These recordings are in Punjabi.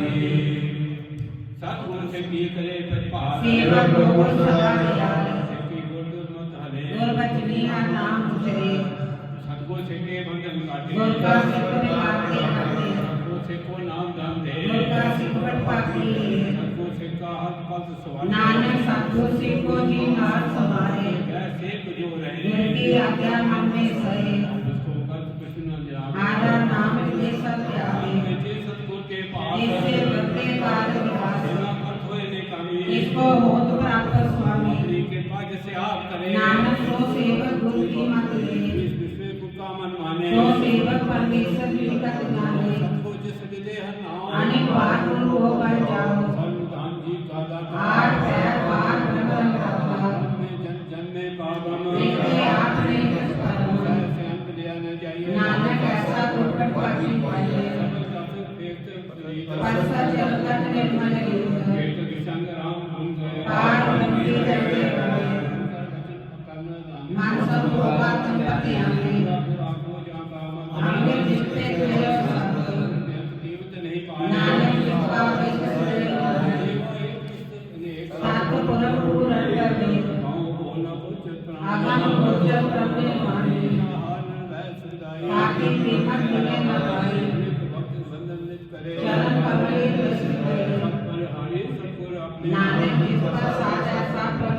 ਦੇ ਸਤਿਗੁਰ ਸੇ ਕੀ ਕਰੇ ਤੇ ਭਾਰ ਸੇਵਾ ਗੁਰ ਸਦਾ ਨਿਹਾਲ ਕੀ ਗੁਰਦੁਰ ਮਤ ਹਲੇ। ਗੁਰ ਬਚਨੀ ਆ ਨਾਮ ਉਚਰੇ ਸਤਿਗੁਰ ਸੇ ਕੇ ਬੰਧਨ ਕਾਟੇ। ਗੁਰ ਕਾ ਸਿੱਖ ਨੇ ਮਾਤੇ ਹਲੇ ਸਤਿਗੁਰ ਸੇ ਕੋ ਨਾਮ ਦਾਨ ਦੇ ਗੁਰ ਕਾ ਸਿੱਖ ਵਟ ਪਾਤੀ ਸਤਿਗੁਰ ਸੇ ਕਾ ਹੱਥ ਪਦ ਸਵਾਰੇ। ਨਾਨਕ ਸਤਿਗੁਰ ਸੇ ਕੋ ਜੀ ਨਾਮ ਸਵਾਰੇ। ਕੈਸੇ ਜੋ ਰਹੇ। ਗੁਰ ਕੀ ਆਗਿਆ ਮਨ ਮੇ ਸਹੇ ਆਦਰ ਨਾਮ ਦੇ ਸਤਿ ਆਵੇ प्राप्त स्वामी। अपनी कृपा जैसे आप करें। नानक सो सेवक गुरु की मत। ले इस विश्व को का मन। माने सो सेवक परमेश्वर विगत जाने सतगुर जिस विदे हर नाम। अनेक बार गुरु होकर जाओ। सर्वदान जी का दाता। आठ पैर बार प्रकरण करता में जन जन में पावन देखते आपने जस परम से अंत लिया न जाइए। नानक ऐसा पाइए। नानक जिसका साचा सब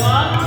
one.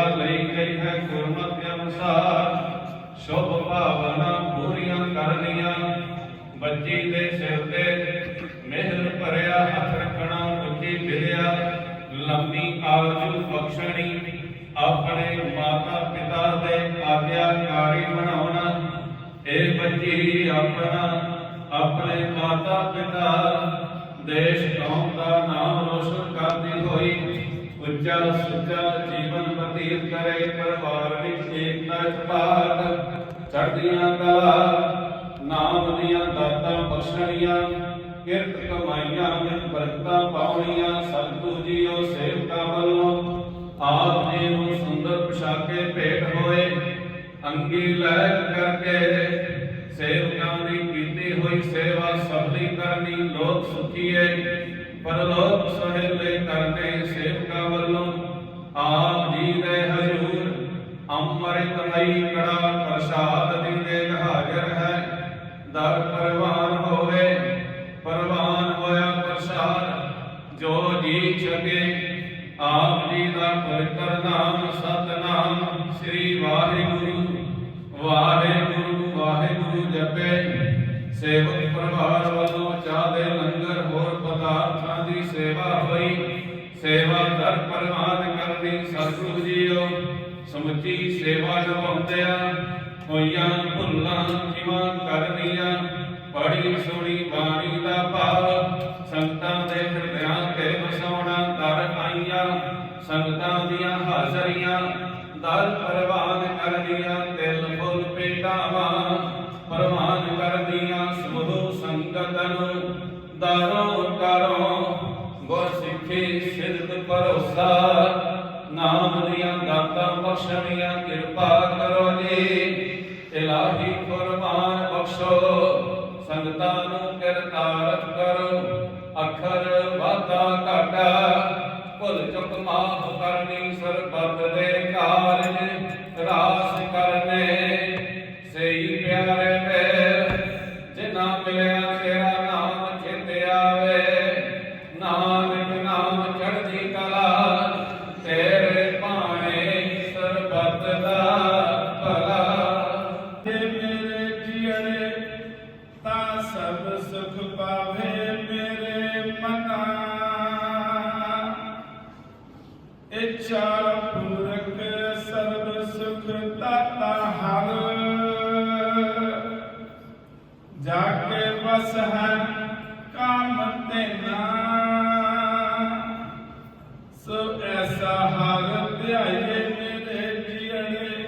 ਸੇਵਾ ਲਈ ਗਈ ਹੈ ਗੁਰਮਤਿ ਅਨੁਸਾਰ, ਸ਼ੁਭ ਭਾਵਨਾ ਪੂਰੀਆਂ ਕਰਨੀਆਂ। ਬੱਚੀ ਦੇ ਸਿਰ ਤੇ ਮਿਹਰ ਭਰਿਆ ਹੱਥ ਰੱਖਣਾ, ਉੱਚੀ ਵਿਦਿਆ ਲੰਮੀ ਆਯੂ ਬਖਸ਼ਣੀ, ਆਪਣੇ ਮਾਤਾ ਪਿਤਾ ਦੇ ਆਗਿਆਕਾਰੀ ਬਣਾਉਣਾ। ਇਹ ਬੱਚੀ, ਆਪਣਾ, ਆਪਣੇ ਮਾਤਾ ਪਿਤਾ ਦੇਸ਼ ਕੌਮ ਦਾ ਨਾਮ ਰੋਸ਼ਨ ਕਰਦੀ ਹੋਈ। ਉੱਚਾ ਸੁੱਚਾ ਜੀਵਨ ਬਤੀਤ ਕਰੇ ਪਰਿਵਾਰ ਵਿੱਚ ਏਕਤਾ ਇਤਫਾਕ ਚੜ੍ਹਦੀਆਂ ਕਲਾ, ਨਾਮ ਦੀਆਂ ਦਾਤਾਂ ਬਖਸ਼ਣੀਆਂ, ਕਿਰਤ ਕਮਾਈਆਂ ਵਿੱਚ ਬਰਕਤਾਂ ਪਾਉਣੀਆਂ ਸਤਿਗੁਰੂ ਜੀਓ ਸੇਵਕਾਂ ਵੱਲੋਂ। ਆਪ ਜੀ ਨੂੰ ਸੁੰਦਰ ਪੁਸ਼ਾਕੇ ਭੇਟ ਹੋਏ, ਅੰਗੀ ਲੈ ਕਰਕੇ ਸੇਵਕਾਂ ਦੀ ਕੀਤੀ ਹੋਈ ਸੇਵਾ ਸਭ ਸਫਲੀ ਕਰਨੀ, ਲੋਕ ਸੁਖੀਏ, ਪਰਲੋਕ ਸਹਿਲੇ ਕਰਨੇ ਸੇਵਕਾਂ ਸਤਿਗੁਰੂ ਜੀਓ ਸਮੁੱਚੀ ਸੇਵਾ ਨਿਭਾਉਂਦਿਆਂ ਹੋਈਆਂ ਭੁੱਲਾਂ ਜਿਵਾਂ ਕਰਨੀਆਂ ਬੜੀ ਸੋਹਣੀ ਬਾਣੀ ਦਾ ਭਾਵ, ਸੰਗਤਾਂ ਦੇ ਹਿਰਦਿਆਂ ਤੇ ਵਸਾਉਣਾ ਦਰ ਆਈਆਂ, ਸੰਗਤਾਂ ਦੀਆਂ ਹਾਜ਼ਰੀਆਂ, ਦਰ ਪਰਵਾਨ ਕਰਦੀਆਂ ਦਿਲ ਫੁੱਲ ਪੇਟਾਵਾਂ ਪਰਵਾਨ ਕਰਦੀਆਂ ਸਮੂਹ ਸੰਗਤ ਨੂੰ ਦਾਰੋਂ ਕਰੋ ਗੁਰ ਸਿੱਖੀ ਸਿਰਤ ਭਰੋਸਾ ਨਾਮ ਦੀਆਂ ਬਖਸ਼ਣੀਆਂ, ਕਿਰਪਾ ਕਰੋ ਜੀ। ਇਲਾਹੀ ਫਰਮਾਨ ਬਖਸ਼ੋ, ਸੰਗਤਾਂ ਨੂੰ ਕਿਰਤਾਰਥ ਕਰੋ। ਅੱਖਰ ਵਾਧਾ ਘਾਟਾ, ਭੁੱਲ ਚੁੱਕ ਮਾਫ ਕਰਨੀ ਸਰਬੱਤ ਵਸ ਹੈ ਕਾਮ ਤੇਨਾ ਸੋ ਐਸਾ ਹਰ ਧਿਆਏ ਮੇਰੇ ਜੀਣੇ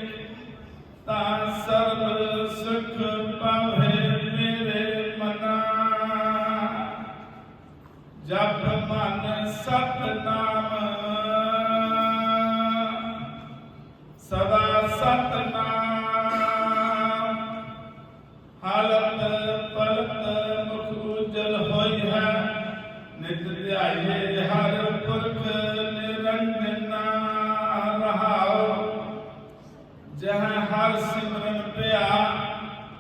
ਤਾਂ ਸਰਬ ਸੁਖ ਪਾਵੇ ਮੇਰੇ ਮਨਾ। ਜਪ ਮਨ ਸਤਨਾਮ